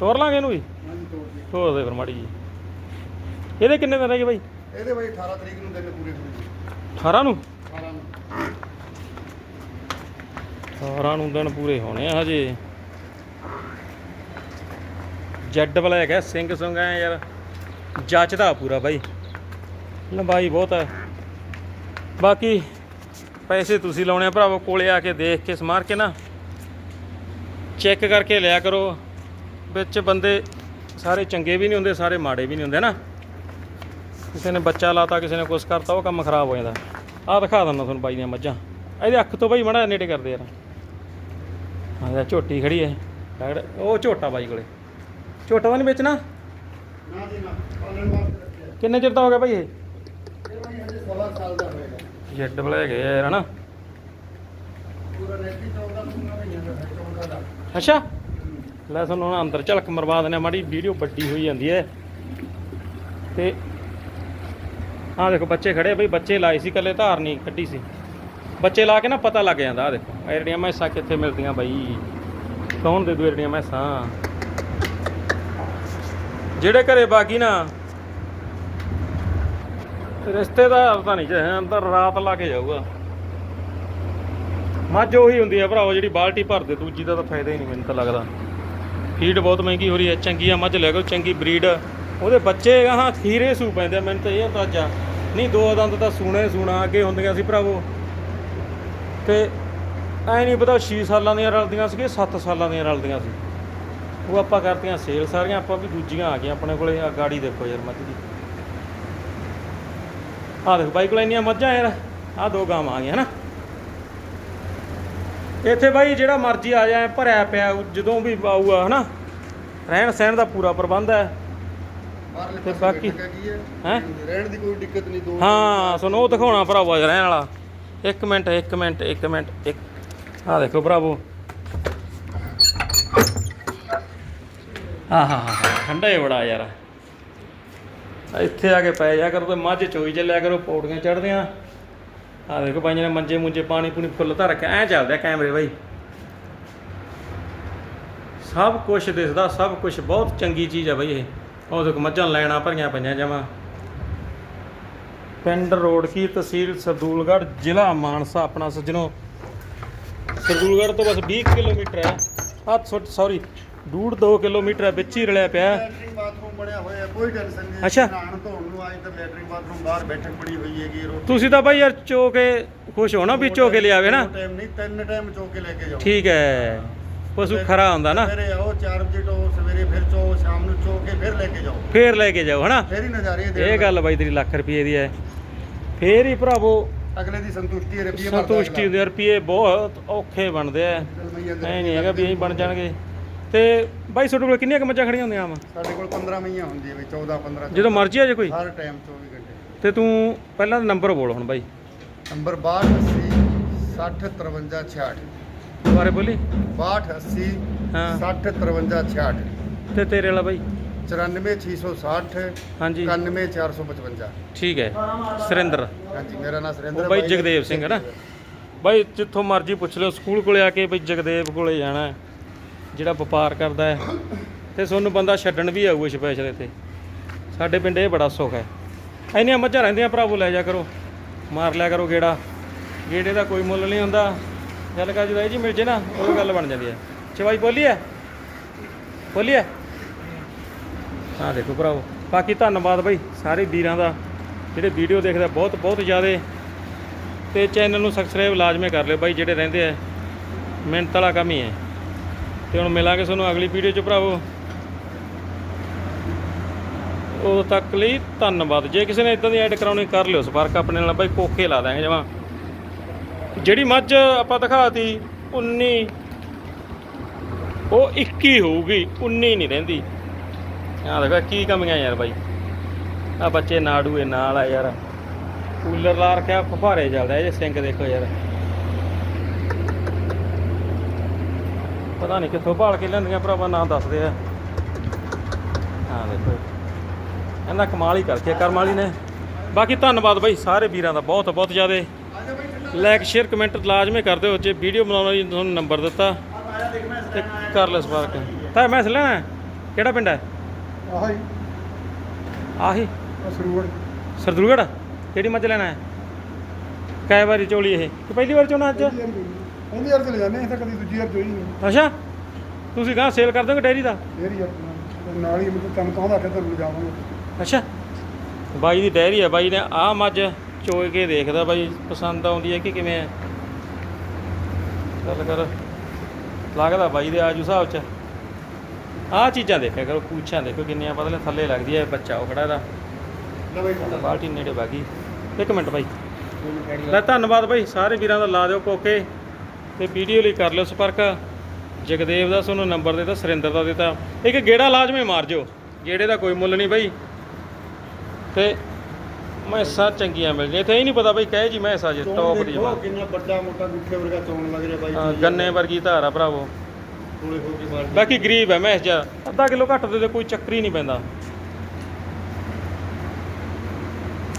ਤੋਰ ਲਾਂਗੇ ਇਹਨੂੰ ਵੀ? ਹਾਂਜੀ ਤੋੜ ਦੇ। ਤੋਰ ਦੇ ਫਿਰ ਮਾੜੀ ਜੀ ਇਹਦੇ ਕਿੰਨੇ ਦਿਨ ਰਹਿ ਗਏ ਬਾਈ? ਇਹਦੇ ਬਈ 18 ਤਰੀਕ ਨੂੰ ਦਿਨ ਪੂਰੇ ਹੋਣੇ 18 ਨੂੰ? 18 ਨੂੰ। 18 ਨੂੰ ਦਿਨ ਪੂਰੇ ਹੋਣੇ ਆ ਹਜੇ। ਜੈਡ ਬਲੈਕ ਹੈ ਸਿੰਘ ਸੁੰਗ ਐ ਯਾਰ। ਜੱਚਦਾ ਪੂਰਾ ਬਾਈ। ਲੰਬਾਈ ਬਹੁਤ ਹੈ। ਬਾਕੀ ਪੈਸੇ ਤੁਸੀਂ ਲਾਉਣੇ ਆ ਭਰਾਵੋ ਕੋਲੇ ਆ ਕੇ ਦੇਖ ਕੇ ਸਮਾਰ ਕੇ ਨਾ ਚੈੱਕ ਕਰਕੇ ਲਿਆ ਕਰੋ। ਵਿੱਚ ਬੰਦੇ ਸਾਰੇ ਚੰਗੇ ਵੀ ਨਹੀਂ ਹੁੰਦੇ ਸਾਰੇ ਮਾੜੇ ਵੀ ਨਹੀਂ ਹੁੰਦੇ ਨਾ। ਕਿਸੇ ਨੇ ਬੱਚਾ ਲਾਤਾ ਕਿਸੇ ਨੇ ਕੁਛ ਕਰਤਾ ਉਹ ਕੰਮ ਖਰਾਬ ਹੋ ਜਾਂਦਾ। ਆਹ ਦਿਖਾ ਦਿੰਦਾ ਤੁਹਾਨੂੰ ਬਾਈ ਦੀਆਂ ਮੱਝਾਂ। ਇਹਦੇ ਅੱਖ ਤੋਂ ਬਾਈ ਮੜਾ ਨੇੜੇ ਕਰਦੇ ਯਾਰ। ਹਾਂ ਇਹ ਝੋਟੀ ਖੜੀ ਹੈ। ਉਹ ਝੋਟਾ ਬਾਈ ਕੋਲੇ। ਝੋਟਾ ਨਹੀਂ ਵੇਚਣਾ? ਕਿੰਨੇ ਚਿਰ ਦਾ ਹੋ ਗਿਆ ਬਾਈ ਇਹ? 16 ਸਾਲ ਦਾ ਹੋਏਗਾ ਜੈਡ ਬਲੈਕ ਹੈ ਯਾਰ ਹਨਾ? ਪੂਰਾ ਰੈਡੀ ਚੌਂਦਾ ਪੂਰਾ ਨਹੀਂ ਹੈ ਚੌਂਦਾ ਦਾ। ਅੱਛਾ? ਲੈ ਤੁਹਾਨੂੰ ਹੁਣ ਅੰਦਰ ਝਲਕ ਮਰਵਾ ਦਿੰਦੇ ਮਾੜੀ ਵੀਡੀਓ ਵੱਡੀ ਹੋਈ ਜਾਂਦੀ ਹੈ। ਤੇ ਆਹ ਦੇਖੋ ਬੱਚੇ ਖੜੇ ਬਈ ਬੱਚੇ ਲਾਏ ਸੀ ਕੱਲੇ ਧਾਰ ਨਹੀਂ ਕੱਢੀ ਸੀ। ਬੱਚੇ ਲਾ ਕੇ ਨਾ ਪਤਾ ਲੱਗ ਜਾਂਦਾ ਆ ਦੇਖੋ ਜਿਹੜੀਆਂ ਮੈਸਾਂ ਕਿੱਥੇ ਮਿਲਦੀਆਂ ਬਾਈ? ਕੌਣ ਦੇ ਦੂ ਜਿਹੜੀਆਂ ਮੈਸਾਂ? ਜਿਹੜੇ ਘਰੇ ਬਾਕੀ ਨਾ ਰਿਸ਼ਤੇਦਾਰ ਤਾਂ ਨਹੀਂ ਚਾਹੇ ਅੰਦਰ ਰਾਤ ਲਾ ਕੇ ਜਾਊਗਾ। ਮੱਝ ਉਹੀ ਹੁੰਦੀ ਆ ਭਰਾਓ ਜਿਹੜੀ ਬਾਲਟੀ ਭਰਦੇ ਦੂਜੀ ਦਾ ਤਾਂ ਫਾਇਦਾ ਹੀ ਨਹੀਂ ਮੈਨੂੰ ਤਾਂ ਲੱਗਦਾ। ਫੀਡ ਬਹੁਤ ਮਹਿੰਗੀ ਹੋ ਰਹੀ ਹੈ ਚੰਗੀ ਆ ਮੱਝ ਲੈ ਕੇ ਚੰਗੀ ਬਰੀਡ। ਉਹਦੇ ਬੱਚੇ ਹਾਂ ਖੀਰੇ ਸੂ ਪੈਂਦੇ ਆ, ਮੈਨੂੰ ਤਾਂ ਇਹ ਅੰਦਾਜ਼ਾ। ਨਹੀਂ ਦੋ ਦੰਦ ਤਾਂ ਸੂਣੇ ਸੂਣਾ ਅੱਗੇ ਹੁੰਦੀਆਂ ਸੀ ਭਰਾਵੋ। ਤੇ ਐ ਨਹੀਂ ਪਤਾ 6 ਸਾਲਾਂ ਦੀਆਂ ਰਲਦੀਆਂ ਸੀ ਕਿ 7 ਸਾਲਾਂ ਦੀਆਂ ਰਲਦੀਆਂ ਸੀ। ਉਹ ਆਪਾਂ ਕਰਤੀਆਂ ਸੇਲ ਸਾਰੀਆਂ ਆਪਾਂ ਵੀ ਦੂਜੀਆਂ ਆ ਗਈਆਂ ਆਪਣੇ ਕੋਲੇ ਆ ਗਾੜੀ ਦੇਖੋ ਯਾਰ ਮੱਝ ਦੀ। ਆ ਦੇਖੋ ਬਾਈ ਕੋਲ ਇੰਨੀਆਂ ਮੱਝਾਂ ਯਾਰ ਆ ਦੋ ਗਾਵਾਂ ਆ ਗਈਆਂ ਹਨਾ ਇੱਥੇ ਬਾਈ ਜਿਹੜਾ ਮਰਜ਼ੀ ਆ ਜਾਏ ਭਰਿਆ ਪਿਆ ਜਦੋਂ ਵੀ ਆਊਗਾ ਹਨਾ? ਰਹਿਣ ਸਹਿਣ ਦਾ ਪੂਰਾ ਪ੍ਰਬੰਧ ਹੈ। ਤੇ ਬਾਕੀ- ਹੈ? ਰਹਿਣ ਦੀ ਕੋਈ ਦਿੱਕਤ ਨਹੀਂ ਦੋ ਹਾਂ ਤੁਹਾਨੂੰ ਉਹ ਦਿਖਾਉਣਾ ਭਰਾਵਾ ਰਹਿਣ ਵਾਲਾ। ਇੱਕ ਮਿੰਟ ਇੱਕ ਮਿੰਟ ਇੱਕ ਮਿੰਟ ਇੱਕ ਆ ਦੇਖੋ ਭਰਾਵੋ। ਆਹ ਠੰਡਾ ਹੀ ਬੜਾ ਯਾਰ। ਇੱਥੇ ਆ ਕੇ ਪੈ ਜਾ ਕਰੋ ਤੇ ਮੱਝ ਚੋਈ ਚੱਲਿਆ ਕਰੋ, ਪੌੜੀਆਂ ਚੜ੍ਹਦੀਆਂ ਆ। ਦੇਖੋ ਬਾਈਆਂ ਨੇ ਮੰਜੇ ਮੁੰਜੇ ਪਾਣੀ ਪੂਣੀ ਫੁੱਲ ਧਰ ਕੇ ਐ ਚੱਲਦੇ ਆ ਕੈਮਰੇ ਬਾਈ। ਸਭ ਕੁਝ ਦਿਸਦਾ, ਸਭ ਕੁਝ ਬਹੁਤ ਚੰਗੀ ਚੀਜ਼ ਆ ਬਾਈ ਇਹ। ਉਹ ਦੇਖੋ ਮੱਝਾਂ ਲੈਣਾ ਭਰੀਆਂ ਪਈਆਂ ਜਮਾ। ਪਿੰਡ ਰੋਡ ਕੀ, ਤਹਿਸੀਲ ਸਰਦੂਲਗੜ੍ਹ, ਜ਼ਿਲ੍ਹਾ ਮਾਨਸਾ, ਆਪਣਾ ਸੱਜਣੋ। ਸਰਦੂਲਗੜ੍ਹ ਤੋਂ ਬਸ 20 ਕਿਲੋਮੀਟਰ ਹੈ। ਆ ਸੌਰੀ ਡੂਢ 2 ਕਿਲੋਮੀਟਰ ਹੈ ਵਿੱਚ ਹੀ ਰਲਿਆ ਪਿਆ। ਹੈ। ਲੈਟਰਿੰਗ ਬਾਥਰੂਮ ਬਣਿਆ ਹੋਇਆ ਹੈ, ਕੋਈ ਟੈਨਸ਼ਨ ਨਹੀਂ ਅੱਛਾ। ਨਹਾਉਣ ਧੋਣ ਨੂੰ ਆਏ ਤਾਂ ਲੈਟਰਿੰਗ ਬਾਥਰੂਮ ਬਾਹਰ ਬੈਠਕ ਬਣੀ ਹੋਈ ਹੈਗੀ ਰੋਟੀ ਤੁਸੀਂ ਤਾਂ ਬਾਈ ਯਾਰ ਚੋ ਕੇ ਖੁਸ਼ ਹੋ ਨਾ ਵੀ ਚੋ ਕੇ ਲਿਆਵੇ ਨਾ। ਟਾਈਮ ਨਹੀਂ ਤਿੰਨ ਟਾਈਮ ਚੋ ਕੇ ਲੈ ਕੇ ਜਾਓ। ਠੀਕ ਹੈ। ਪਸ਼ੂ ਖਰਾ ਹੁੰਦਾ ਨਾ। ਸਵੇਰੇ ਆਓ 4 ਵਜੇ ਤੋਂ ਸਵੇਰੇ ਫਿਰ ਚੋ ਸ਼ਾਮ ਨੂੰ ਚੋ ਕੇ ਫਿਰ ਲੈ ਕੇ ਜਾਓ। ਫੇਰ ਲੈ ਕੇ ਜਾਓ ਹਨਾ? ਫਿਰ ਹੀ ਨਜ਼ਾਰੇ ਦੇਣ ਇਹ ਗੱਲ ਬਾਈ ਤੇਰੀ ਲੱਖ ਰੁਪਏ ਦੀ ਹੈ। ਫੇਰ ਹੀ ਭਰਾਵੋ ਅਗਲੇ ਦੀ ਸੰਤੁਸ਼ਟੀ ਰੁਪਈਏ ਸੰਤੁਸ਼ਟੀ ਹੁੰਦੀ ਹੈ ਰੁਪਏ ਬਹੁਤ ਔਖੇ ਬਣਦੇ ਆ। ਐ ਨਹੀਂ ਹੈਗਾ ਵੀ ਇਹੀ ਬਣ ਜਾਣਗੇ। ਤੇ ਬਾਈ ਤੁਹਾਡੇ ਕੋਲ ਕਿੰਨੀਆਂ ਕੁ ਮੱਝਾਂ ਖੜੀਆਂ ਹੁੰਦੀਆਂ ਆ ਸਾਡੇ ਕੋਲ 15 ਮਈਆਂ ਹੁੰਦੀਆਂ ਵੀ 14 15 ਜਦੋਂ ਮਰਜ਼ੀ ਆ ਜੇ ਕੋਈ। ਹਰ ਟਾਈਮ 24 ਘੰਟੇ। ਤੇ ਤੂੰ ਪਹਿਲਾਂ ਨੰਬਰ ਬੋਲ ਹੁਣ ਬਾਈ। ਨੰਬਰ 62 80 60 53 66 ਦੁਬਾਰੇ ਬੋਲੀ। 62 80 ਹਾਂ। 60 53 66 ਤੇ ਤੇਰੇ ਵਾਲਾ ਬਾਈ? 94 660 ਹਾਂਜੀ। 91 455 ਠੀਕ ਹੈ। ਸੁਰਿੰਦਰ। ਹਾਂਜੀ ਮੇਰਾ ਨਾਮ ਸੁਰਿੰਦਰ ਉਹ ਬਾਈ। ਜਗਦੇਵ ਸਿੰਘ ਹੈ ਨਾ। ਬਾਈ ਜਿੱਥੋਂ ਮਰਜ਼ੀ ਪੁੱਛ ਲਿਓ। ਸਕੂਲ ਕੋਲੇ ਆ ਕੇ ਬਈ ਜਗਦੇਵ ਕੋਲੇ ਜਾਣਾ ਹੈ, ਜਿਹੜਾ ਵਪਾਰ ਕਰਦਾ ਹੈ ਤੇ ਤੁਹਾਨੂੰ ਬੰਦਾ ਛੱਡਣ ਵੀ ਆਊਗਾ ਸਪੈਸ਼ਲ ਇੱਥੇ। ਸਾਡੇ ਪਿੰਡ ਇਹ ਬੜਾ ਸੁੱਖ ਹੈ। ਇੰਨੀਆਂ ਮੱਝਾਂ ਰਹਿੰਦੀਆਂ, ਭਰਾਵੋ ਲੈ ਜਾ ਕਰੋ। ਮਾਰ ਲਿਆ ਕਰੋ ਗੇੜਾ। ਗੇੜੇ ਦਾ ਕੋਈ ਮੁੱਲ ਨਹੀਂ ਹੁੰਦਾ। ਗੱਲ ਕਰ ਜਦੋਂ ਇਹ ਜੀ ਮਿਲ ਜੇ ਨਾ, ਉਹ ਗੱਲ ਬਣ ਜਾਂਦੀ ਹੈ। ਚਵਾਈ ਬੋਲੀ ਹੈ? ਬੋਲੀ ਹੈ? ਹਾਂ ਦੇਖੋ ਭਰਾਵੋ। ਬਾਕੀ ਧੰਨਵਾਦ ਬਾਈ ਸਾਰੇ ਵੀਰਾਂ ਦਾ। ਜਿਹੜੇ ਵੀਡੀਓ ਦੇਖਦਾ ਬਹੁਤ ਬਹੁਤ ਜ਼ਿਆਦਾ। ਤੇ ਚੈਨਲ ਨੂੰ ਸਬਸਕ੍ਰਾਈਬ ਲਾਜ਼ਮੀ ਕਰ ਲਿਓ ਬਾਈ, ਜਿਹੜੇ ਰਹਿੰਦੇ ਆ। ਮਿਹਨਤ ਵਾਲਾ ਕੰਮ ਹੀ ਹੈ। ਤੇ ਹੁਣ ਮਿਲਾਂਗੇ ਤੁਹਾਨੂੰ ਅਗਲੀ ਵੀਡੀਓ 'ਚ ਭਰਾਵੋ। ਉਦੋਂ ਤੱਕ ਲਈ ਧੰਨਵਾਦ। ਜੇ ਕਿਸੇ ਨੇ ਇਦਾਂ ਦੀ ਐਡ ਕਰਾਉਣੀ, ਕਰ ਲਿਓ। ਸੰਪਰਕ ਆਪਣੇ ਨਾਲ ਬਾਈ ਕੋਕੇ ਲਾ ਦਾਂਗੇ ਜਮਾ। ਜਿਹੜੀ ਮੱਝ ਆਪਾਂ ਦਿਖਾਤੀ 19 ਉਹ 21 ਹੋਊਗੀ 19 ਨਹੀਂ ਰਹਿੰਦੀ। ਆਹ ਦੇਖੋ, ਕੀ ਕਮੀਆਂ ਯਾਰ ਬਾਈ। ਆ ਬੱਚੇ ਨਾੜੂਏ ਨਾਲ ਆ ਯਾਰ। ਕੂਲਰ ਲਾ ਰੱਖਿਆ ਫਫਾਰੇ ਚੱਲਦਾ ਇਹ ਸਿੰਕ ਦੇਖੋ ਯਾਰ। ਪਤਾ ਨਹੀਂ ਕਿੱਥੋਂ ਭਾਲ ਕੇ ਲੈਂਦੀਆਂ ਭਰਾਵਾ ਨਾਂ ਦੱਸਦੇ ਆ। ਹਾਂ ਦੇਖੋ। ਇਹਦਾ ਕਮਾਲ ਹੀ ਕਰਕੇ ਕਰਮ ਵਾਲੀ ਨੇ। ਬਾਕੀ ਧੰਨਵਾਦ ਬਾਈ ਸਾਰੇ ਵੀਰਾਂ ਦਾ ਬਹੁਤ ਬਹੁਤ ਜ਼ਿਆਦੇ। ਲਾਈਕ ਸ਼ੇਅਰ ਕਮੈਂਟ ਲਾਜ਼ਮੀ ਕਰ ਦਿਓ ਜੇ ਵੀਡੀਓ ਬਣਾਉਣਾ ਜੀ ਤੁਹਾਨੂੰ ਨੰਬਰ ਦਿੱਤਾ। ਤੇ ਕਰ ਲੈ ਸਪਾਰਕ। ਤਾਂ ਮੈਂ ਲੈਣਾ ਕਿਹੜਾ ਪਿੰਡ ਹੈ? ਆਹੀ। ਆਹੀ? ਸਰੂੜ ਸਰਦੂਲਗੜ੍ਹ? ਕਿਹੜੀ ਮੱਝ ਲੈਣਾ ਹੈ? ਕਈ ਵਾਰੀ ਚੋਲੀ ਇਹ। ਕਿ ਪਹਿਲੀ ਵਾਰ ਚੋਣਾ ਅੱਜ? ਉਹਦੀ ਯਾਰ ਚਲੇ ਜਾਂਦੇ ਤਾਂ ਕਦੀ ਦੂਜੀ ਯਾਰ ਜੋਈ ਨਹੀਂ। ਅੱਛਾ ਤੁਸੀਂ ਗਾਂ ਸੇਲ ਕਰ ਦੋਗੇ ਡੈਰੀ ਦਾ? ਫੇਰ ਯਾਰ ਨਾਲ ਹੀ ਮੈਨੂੰ ਕੰਮ ਕਹਾਂਦਾ ਕਿ ਤੁਹਾਨੂੰ ਜਾਵਾਂਗੇ ਅੱਛਾ। ਬਾਈ ਦੀ ਡੈਰੀ ਹੈ ਬਾਈ ਨੇ ਆਹ ਮੱਝ ਚੋਏ ਕੇ ਦੇਖਦਾ ਬਾਈ ਪਸੰਦ ਆਉਂਦੀ ਹੈ ਕਿ ਕਿਵੇਂ ਹੈ? ਚੱਲ ਕਰ। ਲੱਗਦਾ ਬਾਈ ਦੇ ਆਜੂ ਹਿਸਾਬ ਚ। ਆਹ ਚੀਜ਼ਾਂ ਦੇਖਿਆ ਕਰੋ ਪੂਛਾਂ ਦੇਖੋ ਕਿੰਨੀਆਂ ਪਤਲੇ ਥੱਲੇ ਲੱਗਦੀ ਹੈ ਬੱਚਾ ਉਹ ਖੜਾ ਇਹਦਾ। ਲੈ ਬਈ। ਤਾਂ ਬਾਲਟੀ ਨੇੜੇ ਬਾਗੀ ਇੱਕ ਮਿੰਟ ਬਾਈ। ਲੈ ਧੰਨਵਾਦ ਬਾਈ ਸਾਰੇ ਵੀਰਾਂ ਦਾ ਲਾ ਦਿਓ ਕੋਕੇ। ਤੇ ਵੀਡੀਓ ਲਈ ਕਰ ਲਿਓ ਸੰਪਰਕ। ਜਗਦੇਵ ਦਾ ਤੁਹਾਨੂੰ ਨੰਬਰ ਦਿੱਤਾ ਸੁਰਿੰਦਰ ਦਾ ਦਿੱਤਾ। ਇੱਕ ਗੇੜਾ ਲਾਜ਼ਮੀ ਮਾਰ ਜਿਓ। ਗੇੜੇ ਦਾ ਕੋਈ ਮੁੱਲ ਨਹੀਂ ਬਾਈ। ਤੇ ਮੈਸਾਂ ਚੰਗੀਆਂ ਮਿਲ ਜੇ ਇੱਥੇ ਹੀ ਨਹੀਂ ਪਤਾ ਬਾਈ ਕਹੇ ਜੀ ਮੈਸਾਂ ਜੇ ਟੌਪ ਦੀ ਜਮਾ ਕਿੰਨਾ ਵੱਡਾ ਮੋਟਾ ਗੁੱਠੇ ਵਰਗਾ ਚੋਣ ਲੱਗ ਰਿਹਾ ਬਾਈ। ਗੰਨੇ ਵਰਗੀ ਧਾਰ ਆ ਭਰਾਵੋ। ਥੋੜੇ ਹੋ ਕੇ ਬਾਹਰ ਬਾਕੀ ਗਰੀਬ ਹੈ ਮੈਸ ਜਾ ਅੱਧਾ ਕਿਲੋ ਘੱਟ ਦੇ ਦੇ ਕੋਈ ਚੱਕਰ ਹੀ ਨਹੀਂ ਪੈਂਦਾ।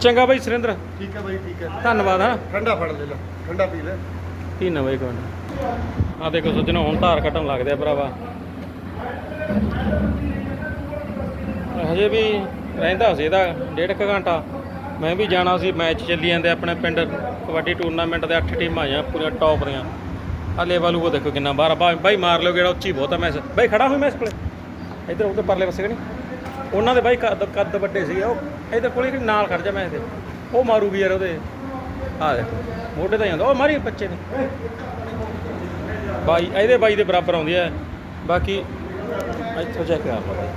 ਚੰਗਾ ਬਾਈ ਸੁਰਿੰਦਰ। ਠੀਕ ਹੈ ਬਾਈ ਠੀਕ ਹੈ। ਧੰਨਵਾਦ ਹਾਂ। ਠੰਡਾ ਫੜ ਲੈ ਲੈ ਠੰਡਾ ਪੀ ਲੈ। ਕੀ ਨਾ ਬਾਈ ਆ ਦੇਖੋ ਸੋਚਣਾ ਹੁਣ ਧਾਰ ਕੱਟਣ ਲੱਗਦੇ ਆ ਭਰਾਵਾ। ਹਜੇ ਵੀ ਰਹਿੰਦਾ ਸੀ ਇਹਦਾ ਡੇਢ ਕੁ ਘੰਟਾ। ਮੈਂ ਵੀ ਜਾਣਾ ਸੀ, ਮੈਚ ਚੱਲੀ ਜਾਂਦੇ ਆਪਣੇ ਪਿੰਡ। ਕਬੱਡੀ ਟੂਰਨਾਮੈਂਟ ਦੇ 8 ਟੀਮਾਂ ਆਈਆਂ, ਪੂਰੀਆਂ ਟੌਪ ਦੀਆਂ ਆ ਲੈਵਲ ਉਹ ਦੇਖੋ ਕਿੰਨਾ ਬਾਹਰ ਬਾਈ ਮਾਰ ਲਿਓ ਜਿਹੜਾ ਉੱਚੀ ਬਹੁਤ ਆ ਮੈਚ। ਬਾਈ ਖੜਾ ਹੋਈ ਮੈਚ ਕੋਲੇ। ਇੱਧਰ ਉਹਦੇ ਪਰਲੇ ਪਾਸੇ ਕਿ ਉਹਨਾਂ ਦੇ ਬਾਈ ਕੱਦ ਕੱਦ ਵੱਡੇ ਸੀ ਉਹ। ਇੱਧਰ ਕੋਲੇ ਕਿ ਨਾਲ ਖੜ ਜਾ ਮੈਚ ਦੇ। ਉਹ ਮਾਰੂਗੀ ਯਾਰ ਉਹਦੇ। ਆ ਦੇਖੋ। ਮੋਢੇ ਤਾਂ ਜਾਂਦਾ। ਉਹ ਮਾਰੀ ਬੱਚੇ ਨੇ। ਬਾਈ ਇਹਦੇ ਬਾਈ ਦੇ ਬਰਾਬਰ ਆਉਂਦੀ ਹੈ। ਬਾਕੀ ਇੱਥੋਂ ਚੈੱਕ ਕਰ ਲਓ ਬਾਈ।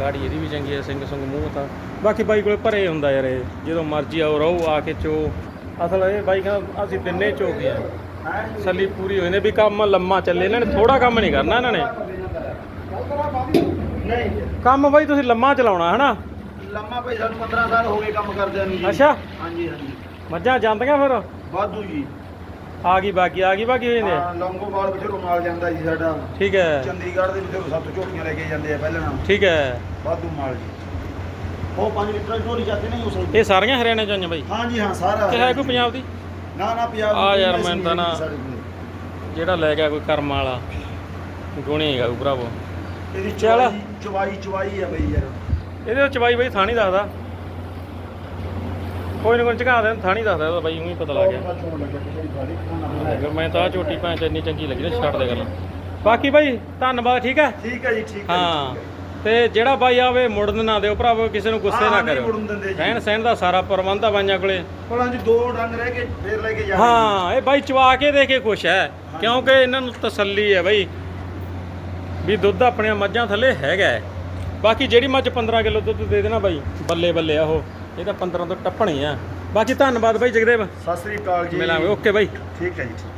ਗਾੜੀ ਇਹਦੀ ਵੀ ਚੰਗੀ ਹੈ ਸਿੰਘ ਸੰਗ ਮੂੰਹ ਤਾਂ। ਬਾਕੀ ਬਾਈ ਕੋਲੇ ਭਰੇ ਹੁੰਦਾ ਯਾਰ ਇਹ। ਜਦੋਂ ਮਰਜ਼ੀ ਆਓ ਰਹੋ ਆ ਕੇ ਚੋ। ਅਸਲ ਇਹ ਬਾਈ ਕਹਿੰਦਾ ਅਸੀਂ ਦਿਨੇ ਚੋ ਗਏ ਆ ਸੱਲੀ ਪੂਰੀ ਹੋਈ ਨੇ ਵੀ ਕੰਮ ਲੰਮਾ ਚੱਲੇ। ਇਹਨਾਂ ਨੇ ਥੋੜਾ ਕੰਮ ਨਹੀਂ ਕਰਨਾ ਇਹਨਾਂ ਨੇ। ਕੰਮ ਬਾਈ ਤੁਸੀਂ ਲੰਮਾ ਚਲਾਉਣਾ ਹਨਾ? ਲੰਮਾ ਭਾਈ ਸਾਨੂੰ 15 ਸਾਲ ਹੋ ਗਏ ਕੰਮ ਕਰਦਿਆਂ ਨੂੰ ਅੱਛਾ। ਹਾਂਜੀ ਹਾਂਜੀ। ਮੱਝਾਂ ਜਾਂਦੀਆਂ ਫਿਰ? ਵਾਧੂ ਜੀ। ਆ ਗਈ ਬਾਕੀ ਆ ਗਈ ਬਾਕੀ ਹੋਈ ਨੇ ਹਾਂ ਲੌਂਗੋਵਾਲ ਵਿਚੋਂ ਮਾਲ ਜਾਂਦਾ ਜੀ ਸਾਡਾ। ਠੀਕ ਹੈ। ਚੰਡੀਗੜ੍ਹ ਦੇ ਵਿੱਚੋਂ ਸੱਤ ਝੋਟੀਆਂ ਲੈ ਕੇ ਜਾਂਦੇ ਆ ਪਹਿਲਾਂ। ਠੀਕ ਹੈ। ਵਾਧੂ ਮਾਲ ਜੀ। ਉਹ 5 ਲੀਟਰ ਝੋਲੀ ਜਾਂਦੇ ਨਹੀਂ ਉਸ ਇਹ ਸਾਰੀਆਂ ਹਰਿਆਣੇ ਚ ਆਈਆਂ ਬਾਈ? ਹਾਂ ਜੀ ਹਾਂ ਸਾਰਾ ਕਿ ਹੈ ਕੋਈ ਪੰਜਾਬ ਦੀ? ਨਾ ਨਾ ਪੰਜਾਬ ਆ ਦੀ ਯਾਰ ਕੋਈ ਮੈਨੂੰ ਤਾਂ ਨਾ-। ਜਿਹੜਾ ਲੈ ਗਿਆ ਕੋਈ ਕਰਮ ਵਾਲਾ ਗੁਣੀ ਹੈਗਾ ਕੋਈ ਭਰਾਵੋ। ਇਹਦੀ ਚੱਲ। ਚਵਾਈ ਚਵਾਈ ਚਵਾਈ ਆ ਬਈ ਯਾਰ। ਇਹਦੇ ਵਿੱਚ ਬਾਈ ਬਾਈ ਥਾਣੀ ਦੱਸਦਾ। ਕੋਈ ਨਾ ਕੋਈ ਝਕਾ ਦੇ ਥਾਣੀ ਦੱਸਦਾ ਇਹਦਾ ਬਾਈ ਉਹੀ ਪਤਾ ਲੱਗ ਗਿਆ। ਮੈਂ ਤਾਂ ਆਹ ਝੋਟੀ ਭਾਂ ਚ ਇੰਨੀ ਚੰਗੀ ਲੱਗੀ ਨਾ ਛੱਡ ਦੇ ਗੱਲ। ਬਾਕੀ ਬਾਈ ਧੰਨਵਾਦ ਠੀਕ ਹੈ? ਠੀਕ ਹੈ ਜੀ ਠੀਕ ਹੈ ਹਾਂ। ਤੇ ਜਿਹੜਾ ਬਾਈ ਆਵੇ ਮੁੜਨ ਨਾ ਦਿਓ ਭਰਾਵੋ ਕਿਸੇ ਨੂੰ ਗੁੱਸੇ ਨਾ ਕਰਿਓ। ਰਹਿਣ ਸਹਿਣ ਦਾ ਸਾਰਾ ਪ੍ਰਬੰਧ ਆ ਬਾਈਆਂ ਕੋਲੇ। ਭਲਾ ਜੀ ਦੋ ਡੰਗ ਰਹਿ ਕੇ ਫੇਰ ਲੈ ਕੇ ਜਾਣੇ ਹਾਂ ਇਹ ਬਾਈ ਚਵਾ ਕੇ ਦੇ ਕੇ ਖੁਸ਼ ਹੈ ਕਿਉਂਕਿ ਇਹਨਾਂ ਨੂੰ ਤਸੱਲੀ ਹੈ ਬਾਈ ਵੀ ਦੁੱਧ ਆਪਣੀਆਂ ਮੱਝਾਂ ਥੱਲੇ ਹੈਗਾ। ਬਾਕੀ ਜਿਹੜੀ ਮੱਝ 15 ਕਿਲੋ ਦੁੱਧ ਦੇ ਦੇਣਾ ਬਾਈ ਬੱਲੇ ਬੱਲੇ ਆ ਉਹ। ਇਹ ਤਾਂ 15 ਤੋਂ ਟੱਪਣੀ ਆ। ਬਾਕੀ ਧੰਨਵਾਦ ਬਾਈ ਜਗਦੇਵ। ਸਤਿ ਸ੍ਰੀ ਅਕਾਲ ਜੀ। ਮਿਲਾਂਗੇ। Okay bye. ਠੀਕ ਹੈ ਜੀ ਠੀਕ।